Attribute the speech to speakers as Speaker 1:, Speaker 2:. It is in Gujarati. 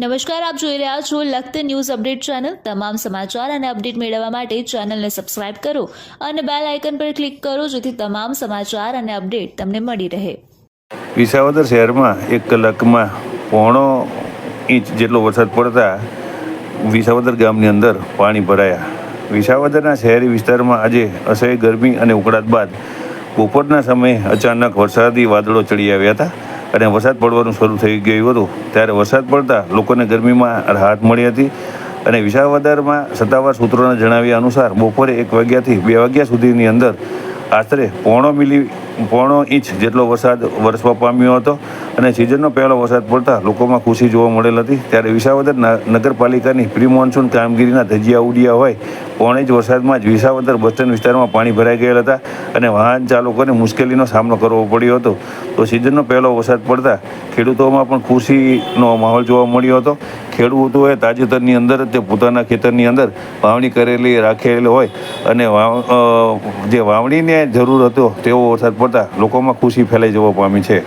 Speaker 1: નમસ્કાર, આપ જોઈ રહ્યા છો લખત ન્યૂઝ અપડેટ ચેનલ. તમામ સમાચાર અને અપડેટ મેળવવા માટે ચેનલને સબસ્ક્રાઇબ કરો અને બેલ આઇકન પર ક્લિક કરો જેથી તમામ સમાચાર અને અપડેટ તમને મળી રહે.
Speaker 2: વિસાવદર શહેરમાં એક કલાકમાં પોણો ઇંચ જેટલો વરસાદ પડતા વિસાવદર ગામની અંદર પાણી ભરાયા. વિસાવદરના શહેરી વિસ્તારમાં આજે અસહ્ય ગરમી અને ઉકળાટ બાદ બપોરના સમયે અચાનક વરસાદી વાદળો ચડી આવ્યા હતા. અને વરસાદ પડવાનું શરૂ થઈ ગયું હતું. ત્યારે વરસાદ પડતા લોકોને ગરમીમાં રાહત મળી હતી અને વિસાવદરમાં સત્તાવાર સૂત્રોના જણાવ્યા અનુસાર બપોરે એક વાગ્યાથી બે વાગ્યા સુધીની અંદર આશરે પોણો મિલી, પોણો ઇંચ જેટલો વરસાદ વરસવા પામ્યો હતો અને સિઝનનો પહેલો વરસાદ પડતા લોકોમાં ખુશી જોવા મળેલ હતી. ત્યારે વિસાવદર નગરપાલિકાની પ્રી મોન્સૂન કામગીરીના ધજિયા ઉડ્યા હોય પોણે જ વરસાદમાં જ વિસાવદર બસ સ્ટેન્ડ વિસ્તારમાં પાણી ભરાઈ ગયેલા હતા અને વાહન ચાલકોને મુશ્કેલીનો સામનો કરવો પડ્યો હતો. તો સિઝનનો પહેલો વરસાદ પડતા ખેડૂતોમાં પણ ખુશીનો માહોલ જોવા મળ્યો હતો. ખેડૂતોએ તાજેતરની અંદર તે પોતાના ખેતરની અંદર વાવણી કરેલી, રાખેલી હોય અને જે વાવણીને જરૂર હતો તેવો વરસાદ પડતા લોકોમાં ખુશી ફેલાઈ જવા પામી છે.